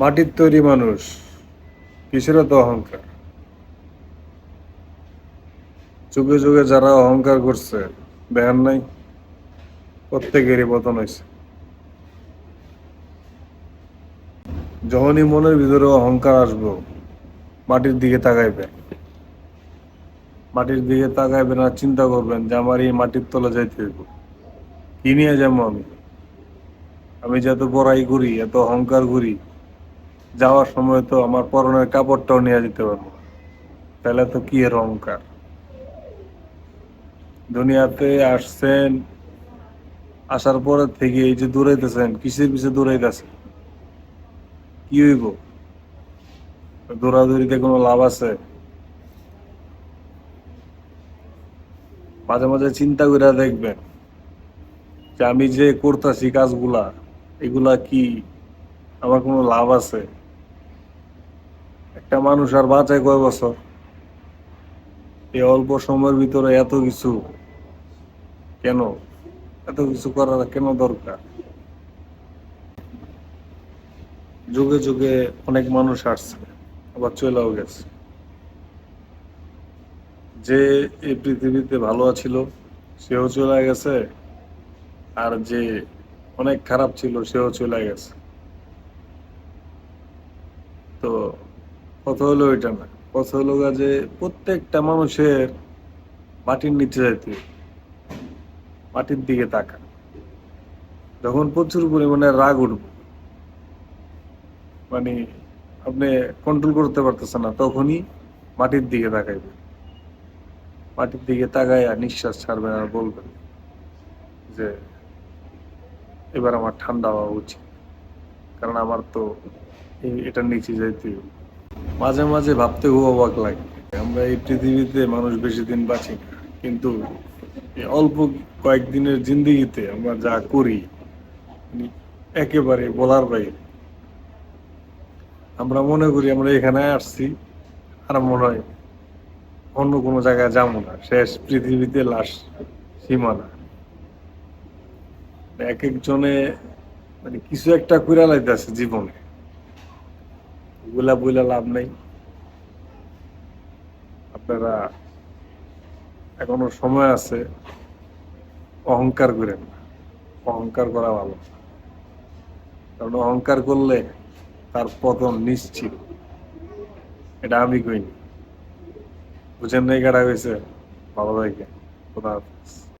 মাটির তৈরি মানুষ, কিসের তো অহংকার? যুগে যুগে যারা অহংকার করছে দেখেন নাই, প্রত্যেকেরই পতন হয়েছে যখনই মনের ভিতরে অহংকার আসব, মাটির দিকে তাকাইবে। মাটির দিকে তাকাইবেন আর চিন্তা করবেন যে আমার এই মাটির তলে যাইতে হইব। কি নিয়ে যাব আমি? আমি যত বড়াই করি, এত অহংকার করি যাওয়ার সময় তো আমার পরনের কাপড়টাও নিয়ে যেতে পারব তাহলে তো কি এর অহংকার? দুনিয়াতে আসছেন, আসার পরে থেকে এই যে দৌড়াইতেছেন, কিসের পিছে দৌড়াইতেছেন? কি হইব? দৌড়াদৌড়িতে কোনো লাভ আছে? মাঝে মাঝে চিন্তা করে দেখবেন যে আমি যে করতেছি কাজগুলা, এগুলা কি আমার কোনো লাভ আছে? একটা মানুষ আর বাঁচায় কয় বছর? এই অল্প সময়ের ভিতরে এত কিছু কেন? এত কিছু করার কেন দরকার? যুগে যুগে অনেক মানুষ আসছে, আবার চলেও গেছে। যে এই পৃথিবীতে ভালো ছিল সেও চলে গেছে, আর যে অনেক খারাপ ছিল, সেও চলে গেছে। তো কথা হলো এটা না। কথা হলো যে প্রত্যেকটা মানুষের মাটির নিচে যাইতে মাটির দিকে তাকা যখন প্রচুর পরিমাণে রাগ উঠবে মানে আপনি কন্ট্রোল করতে পারতেছেন না, তখনই মাটির দিকে তাকাইবে মাটির দিকে আর নিঃশ্বাস ছাড়বেন আর বলবেন যে, এবার আমার ঠান্ডা হওয়া উচিত। কারণ আমার তো এটার নিচে যাইতে। মাঝে মাঝে ভাবতে খুব অবাক লাগে। আমরা এই পৃথিবীতে মানুষ বেশি দিন বাঁচি কিন্তু অল্প কয়েকদিনের জিন্দিগিতে আমরা যা করি একেবারে বলার বাইরে। আমরা মনে করি আমরা এখানে আসছি, আর মনে হয় অন্য কোনো জায়গায় যাব না। শেষ পৃথিবীতে লাশ সীমানা। এক একজনে মানে কিছু একটা কইরা লাইতেছে জীবনে। ওগুলা বইলা লাভ নাই। আপনারা এখনও সময় আছে, অহংকার করেন অহংকার করা ভালো। কারণ অহংকার করলে তার পতন নিশ্চিত। এটা আমি কইনি। বুঝেন নাই কাটা হয়েছে ভালো থাকে